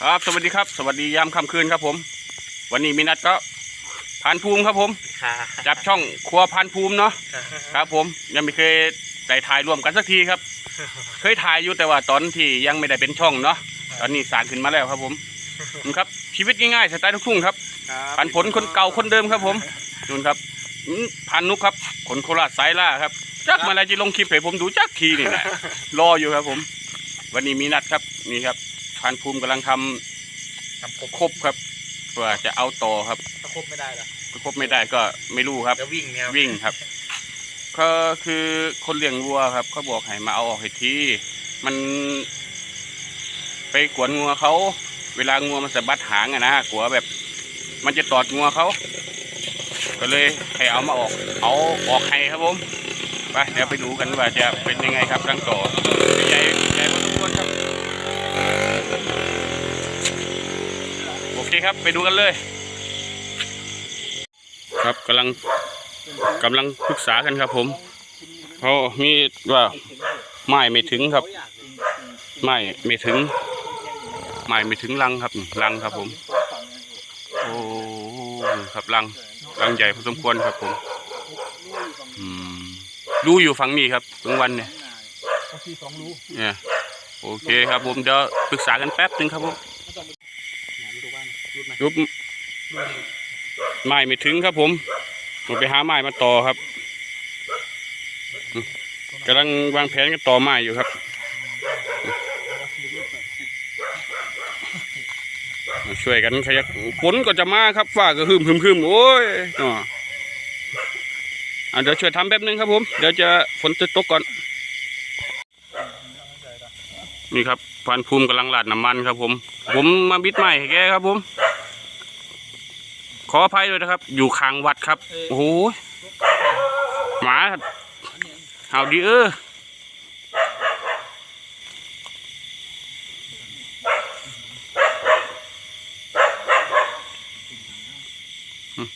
ครับสวัสดีครับ สวัสดียามค่ำคืนครับผม วันนี้มีนัดก็พานภูมิครับผมค่ะจับช่องครัวพานภูมิเนาะครับผมยังไม่เคยได้ถ่ายร่วมกันสักทีครับ เคยถ่ายอยู่แต่ว่าตอนที่ยังไม่ได้เป็นช่องเนาะตอนนี้สร้างขึ้นมาแล้วครับผมนี่ครับ ชีวิตง่ายๆสไตล์ลูกทุ่งครับพันผลคนเก่าคนเดิมครับผมนู่นครับอืมพันนุกครับคนโคราชสายล่าครับจักเมื่อไรจะลงคลิปให้ผมดูจักทีนี่แหละรออยู่ครับผม วันนี้มีนัดครับนี่ครับ พันภูมิกำลังทำทำครบครบครับเพื่อจะเอาต่อครับถ้าครบไม่ได้เหรอถ้าครบไม่ได้ก็ไม่รู้ครับเดี๋ยววิ่งเนี่ยวิ่งครับ ก็คือคนเลี้ยงวัวครับเขาบอกให้มาเอาออกให้ทีมัน ไปกวนงัวเขา เวลางัวมันสะบัดหางอะนะกลัวแบบ มันจะตอดงัวเขา ก็เลยให้เอามาออก เอาออกให้ครับผมไปเดี๋ยวไปดูกันว่าจะเป็นยังไงครับรังต่อใหญ่ใหญ่พอสมควรครับ โอ เคครับไปดูกันเลย ครับกำลังกำลังปรึกษากันครับผมเพราะมีว่าไม้ไม่ถึงครับไม้ไม่ถึงไม้ไม่ถึงรังครับรังครับผมโอ้ครับรังรังใหญ่พอสมควรครับผมอืมรู้อยู่ฝั่งนี้ครับกลางวันเนี่ยบางทีสองรูเนี่ยโอเคครับผมเดี๋ยวปรึกษากันแป๊บหนึงครับผม ดูบ้านรูดไหม ยุบไม้ไม่ถึงครับผมผมไปหาไม้มาต่อครับกำลังวางแผนกันต่อไม้อยู่ครับมาช่วยกันขยักฝนก็จะมาครับฟ้าก็ฮึมฮึมฮึมโอ้ยอ่าเดี๋ยวช่วยทำแป๊บนึงครับผม เดี๋ยวจะฝนจะตกก่อน นี่ครับพานภูมิกำลังลาดน้ำมันครับผม ผมมาบิดไม้ให้แกครับผม ออภัยด้วยนะครับ อยู่ข้างวัดครับ โอ้โหหมาเห่าดีเอออืม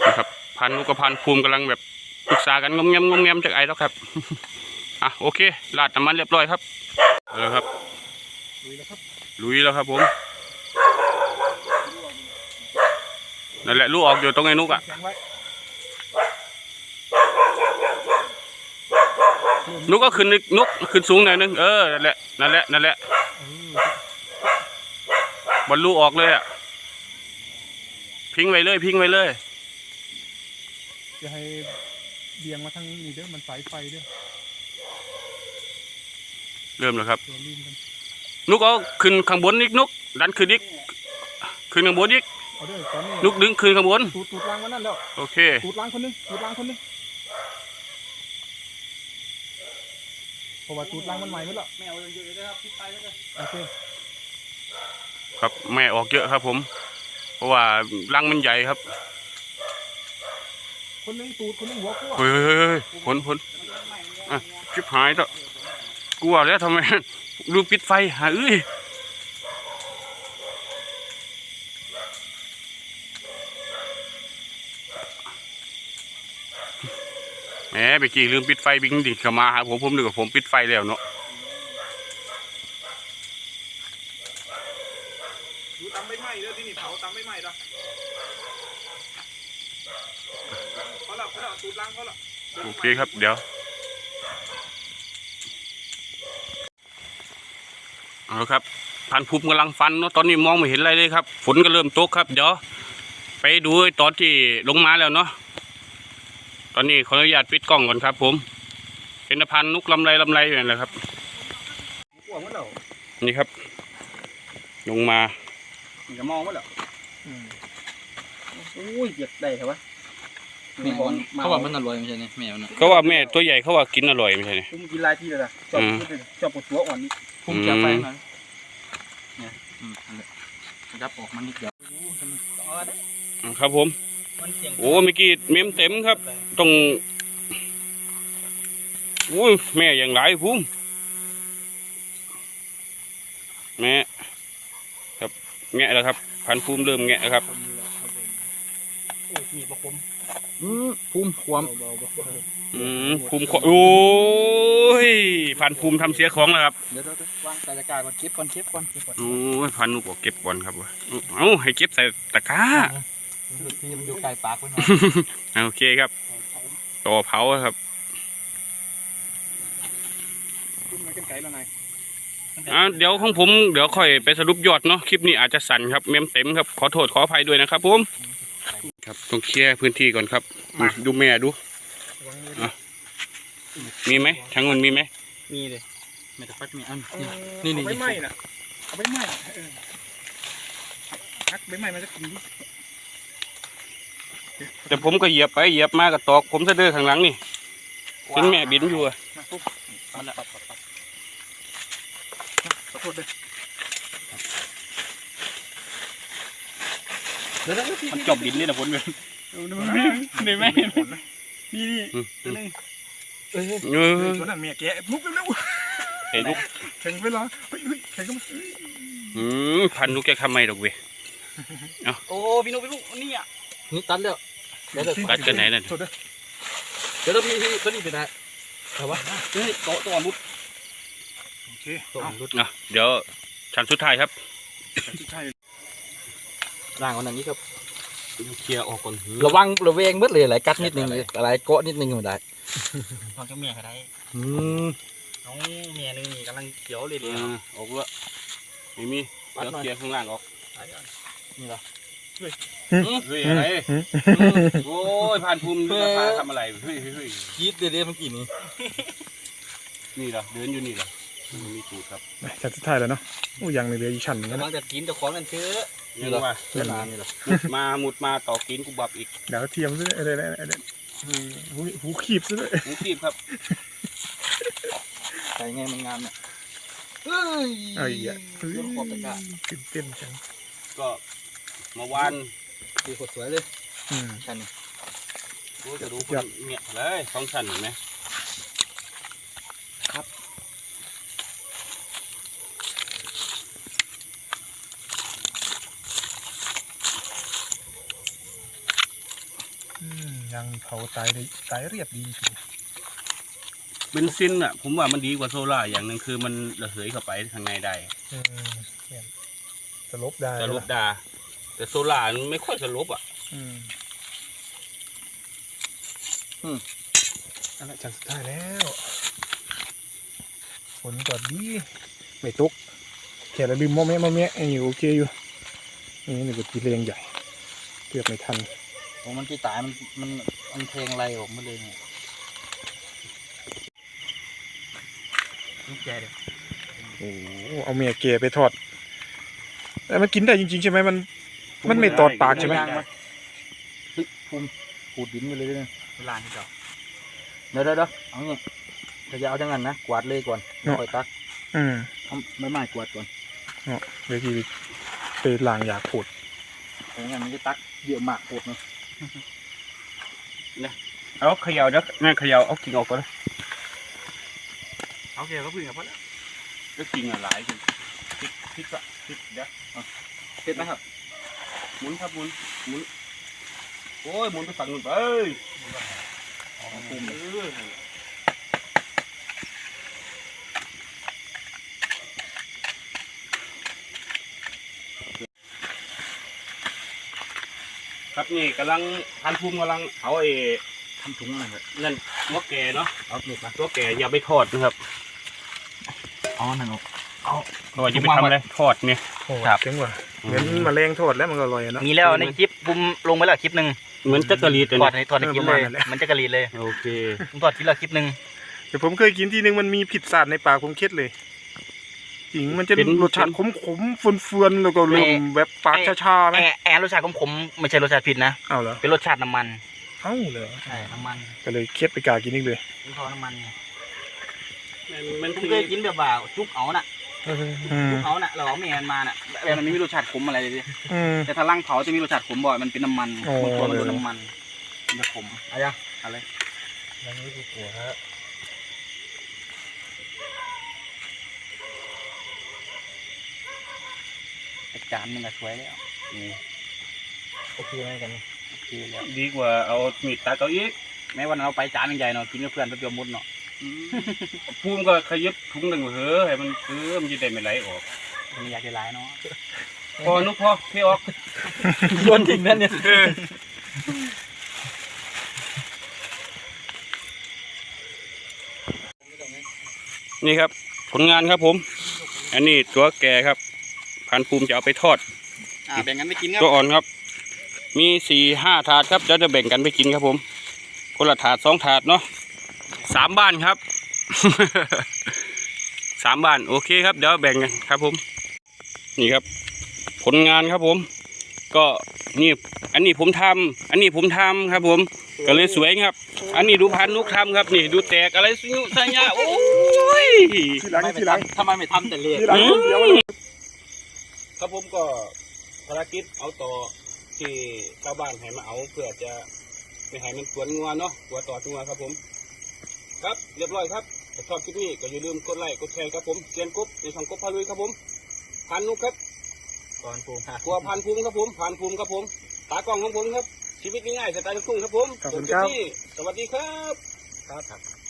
นี่ครับพันลูกกับพันภูมิกำลังแบบปรึกษากันงมเงมงมเงมจากไอ้แล้วครับ อะโอเคลาดน้ำมันเรียบร้อยครับเอาละครับ ลุยแล้วครับลุยแล้วครับผมนั่นแหละลูกออกอยู่ตรงไอ้นุกอะแข็งไว้นุกก็ขึ้นนิดนุกขึ้นสูงหน่อยนึงเออนั่นแหละนั่นแหละนั่นแหละบอลลูกออกเลยอะพิงไว้เลย พิงไว้เลยจะให้เบี่ยงมาทางนี้เด้อมันสายไฟเด้อเริ่มแล้วครับตัวลื่ นกันนุกเอาขึ้นข้างบนอีกนุกดันขึ้นอีกขึ้นข้างบนอีกเอาเด้อตอนนี้นุกดึงขึ้นข้างบนตูดตูดล้างวันนั้นแล้วโอเคตูดล้างคนนึงตูดล้างคนนึงเพราะว่าตูดล้างมันใหม่หมดแล้วแมวยังอยู่เลยนะครับพิษไปแล้วเลยโอเคครับแม่ออกเยอะครับ ผม เพราะว่ารังมันใหญ่ครับ คนนึงตูดคนนึงหัวกั้วเฮ้ยเฮ้ยเฮ้ยผลผลอะชิบหายต่อกลัวแล้วทำไม ดูปิดไฟหาเอ้ยแหมไปกี่ลืมปิดไฟบิงดิเข้ามาหาผมผมนึกว่าผมปิดไฟแล้วเนาะดูตำไม่ไหม้เด้อที่นี่เผาตำไม่ไหม้เด้อเขาหลับเขาหลับตูดล้างเขาหลับโอเคครับเดี๋ยว เอาละครับพันภูมิกำลังฟันเนาะตอนนี้มองไม่เห็นอะไรเลยครับฝนก็เริ่มตกครับ เดี๋ยวไปดูตอนที่ลงมาแล้วเนาะตอนนี้ขออนุญาตปิดกล้องก่อนครับ ผม เป็นพันนุกลำไรลำไรอยู่นั่นแหละครับกลัวมั้งเหรอนี่ครับ ลงมาอย่ามองมั้งเหรออืมอุ้ยเหยียดได้ใช่ปะแมวมันเขาว่ามันอร่อยไม่ใช่เนี่ยแมวน่ะเขาว่าแม่ตัวใหญ่เขาว่ากินอร่อยไม่ใช่เนี่ยผมกินหลายที่เลยนะชอบอืมชอบปวดหัวอ่อนนี่ พุ่งจากไฟหน่อยเนี่ยอืมนั่นแหละยับออกมันนิดเดียวครับผมมันเสียงโอ้เมื่อกี้เมมเต็มครับต้องโอ้ยแม่อย่างไรภูมิแม่ครับแงะแล้วครับ พันภูมิเริ่มแงะแล้วครับโอ้ย มีบะคมอืมภูมิความอืมภูมิขอโอ้ยพันภูมิทำเสียของแล้วครับเดี๋ยวเดี๋ยวเดี๋ยววางใส่ตะกร้าก่อนเก็บก่อนเก็บก่อนเก็บก่อนโอ้ยพันนุบอกเก็บก่อนครับวะเอ้าให้เก็บใส่ตะกร้าที่มันอยู่ไกลปากไว้หน่อยโอเคครับ ต่อเผาครับ ขึ้นมากันไกลแล้วนายอ่าเดี๋ยวของผมเดี๋ยวค่อยไปสรุปยอดเนาะคลิปนี้อาจจะสั่นครับเมมเต็มครับขอโทษขออภัยด้วยนะครับผม ครับต้องเคลียร์พื้นที่ก่อนครับมาดูแม่ดูวางมือมีไหมทั้งมันมีไหมมีเลยไม่ต้องฟักมีอันเออนี่นี่เอาไปไหม้น่ะเอาไปไหม้เออฮักใบไม้มันจะกินดิแต่ผมก็เหยียบไปเหยียบมากับตอก ผมสะดือข้างหลังนี่เห็นแม่บินอยู่อะมาปุ๊บเอาละปัดปัดปัดขอโทษด้วยเดี๋ยวเดี๋ยวเดี๋ยว มันจบบินนี่นะผมเลยเออมันไม่ได้ไหมเห็นผลนะนี่นี่อืมตัวนึงเอ้ยเออตัวนั้นเมียแกะลุกเร็วเห็นลูกๆแข่งไปเหรอเฮ้ยเฮ้ยแข่งก็มาอืมพันลูกแกทำไมดอกเว้ยโอ้พี่นุ๊กพี่นุ๊กนี่อะนี่ตัดแล้วเดี๋ยวเดี๋ยวตัดกันไหนนั่นโทษด้วยเดี๋ยวเราพี่พี่ตัวนี้เป็นอะไรแต่ว่าเฮ้ยโต๊ะตัวรุดโอเคโต๊ะเอารุดอะเดี๋ยวชั้นสุดท้ายครับสุดท้าย ร่างวันนั้นนี้ครับเคลียร์ออกก่อนระวังระเวงเบิดเลยหลายกัดนิดนึงเลยหลายเกาะนิดนึงก็ได้ตอนเจ้าเมียเขาได้อืมน้องเมียนึงนี่กำลังเขียวเลยเอเดียวอออกแล้วไม่มีเดี๋ยวเคลียร์ข้างล่างออกนี่เหรอเฮ้ยอะไรโอ้ยผ่านภูมิราคาทำอะไรเฮ้ยเฮ้ยเฮ้ยคิดเดี๋ยวๆเมื่อกี้นี้นี่เหรอเดินอยู่นี่เหรอ มันมีสูตรครับชั้นสุดท้ายแล้วเนาะอู้ยังเหลืออีกชั้นหนึงระนะวังจะกินเจ้าของกันเถอะยังว่าเวลานี่เหรอมุดมามุดมาต่อกินกูบับอีกเดี๋ยวเทียมซะด้วยอะไรอะไรอะไรหูหูขีบซะด้วยหูคีบครับใส่ไงมันงามเนี่ยเอ้ยไอ้เหี้ยเรื่องขอบตะกร้าตื่นเต้นจังก็เมาวานดีโคตรสวยเลยอืม ชั้นนี้กูจะดูคนเงียบเลยสองชั้นเห็นไหม ยังเผาตายได้ตายเรียบดีทีเบนซินอะ ผมว่ามันดีกว่าโซล่าอย่างหนึ่งคือมันระเหยเข้าไปข้างในได้อืมเนี่ยสลบได้สลบดาแต่โซล่ามันไม่ค่อยสลบอะ อืมอันนั้นชั้นสุดท้ายแล้วฝนก็ดีไม่ตกแค่เราลืมมอแม่มอแม่ยังอยู่โอเคอยู่นี่นี่ก็ทีเรียงใหญ่เกือบไม่ทัน โอ้มันที่ตายมันมันมันเพลงอะไรออกมาเลยเนี่ยลูกแกเดี๋ยวโอ้โหเอาเมียเกไปทอดแต่มันกินได้จริง ๆ ใช่ไหมมัน มันไม่ตอดปากใช่ไหมเฮ้ยภูมิขูดดินไปเลยเนี่ยเวลาที่เจ้าเดี๋ยวเดี๋ยวเดี๋ยวเอาเงี้ยถ้าจะเอาจังงั้นนะกวาดเลยก่อนค่อยตักอืมเอาไม้ไม้กวาดก่อนเดี๋ยวทีไปล้างยาขูดเพราะงั้นมันจะตักเยอะมากโคตรเนาะ เอาเขย่าเด้อแม่เขย่าเอากิ่งออกก่อนเลยโอเคก็พึ่งกับพ่อแล้วก็กิ่งอะหลายกิ่งพลิกพลิกอะพลิกเดี๋ยวเสร็จนะครับ หมุนครับหมุนหมุนโอ้ยหมุนไปฝั่งนู้นไปเอ้ยเออ ครับนี่กำลังพันภูมิกำลังเอาไอ้ทำถุงอะไรแบบนั่นตัวแก่เนาะเอาเน็ตมาตัวแก่อย่าไปทอดนะครับอ๋อนั่นออกเพราะว่าจะไปทำอะไรทอดเนี่ยโอ้ครับเจ๋งว่ะเหมือนแมลงทอดแล้วมันก็อร่อยอะเนาะมีแล้วในคลิปบุมลงไปแล้วคลิปหนึ่งเหมือนจักรีดเลยถอดนะในถอดในคลิปเลยเออประมาณนั้นแหละมันจะกระลีดเลยโอเคผมถอดคลิปแล้วคลิปหนึ่งแต่ผมเคยกินทีนึงมันมีผิดสาดในปากผมเคล็ดเลย จริงมันจะเป็นรสชาติขมๆเฟื่อนๆแล้วก็ลมแบบปากชาๆไหมแอร์แอร์รสชาติของผมไม่ใช่รสชาติผิดนะเอาเหรอเป็นรสชาติน้ำมันเอ้าเหรอใช่น้ำมันก็เลยเคล็ดไปกากินอีกเลยผมทอน้ำมันไงมันผมคือเคยกินแบบว่าจุกเอาน่ะอืมจุกเอาน่ะเราเอาแม่มันมาน่ะแบบมันไม่มีรสชาติขมอะไรเลยดิอืมแต่ถ้าล่างเผาจะมีรสชาติขมบ่อยมันเป็นน้ำมันอ๋อบางตัวมันโดนน้ำมันมันจะขมเอายังอะไรยังไม่ถูกหัวฮะ จานมันก็สวยแล้วโอเคไหมกันโอเคคือแล้วดีกว่าเอามีดตัดเอาอีกแม้วันนั้นเราไปจานใหญ่ๆเนาะกินกับเพื่อนไปเดียวมุดเนาะภูมิก็ขยับถุงหนึ่งเหอะให้มันเออมันจะได้ไม่ไหลออกมันอยากได้หลายเนาะพอนุกพอเทออกโยนทิ้งนั่นเนี่ยนี่ครับ ผลงานครับผม อันนี้ตัวแก่ครับ พันภูมิจะเอาไปทอด อ่าแบ่งกันไปกินครับตัวอ่อนครับ มีสี่ห้าถาดครับเดี๋ยวจะแบ่งกันไปกินครับผม คนละถาดสองถาดเนาะสามบ้านครับ สามบ้านโอเคครับเดี๋ยวแบ่งกันครับผม นี่ครับ ผลงานครับผม ก็นี่อันนี้ผมทำอันนี้ผมทำครับผม ก็เลยสวยครับ อันนี้ดูพันนุกทำครับ นี่ดูแตกอะไรสุญุสัญญาโอ้ย ทีหลังทีหลังทำไมไม่ทำแต่เละทีหลังคนเดียวเลย ครับผมก็ภารกิจเอาต่อที่ชาวบ้านให้มาเอาเพื่อจะไม่ให้มันกวนงัวเนาะกลัวต่องัวครับผม ครับเรียบร้อยครับถ้าชอบคลิปนี้ก็อย่าลืมกดไลค์กดแชร์ครับผมเชียนกบในช่องกบพาลุยครับผมพันนุกครับก่อนปรุงค่ะกลัวพันภูมิครับผมพันภูมิครับผม ตากล้องของผมครับ ชีวิตง่ายๆสไตล์ลูกทุ่งครับผม ขอบคุณจครับที่สวัสดีครับ ครับ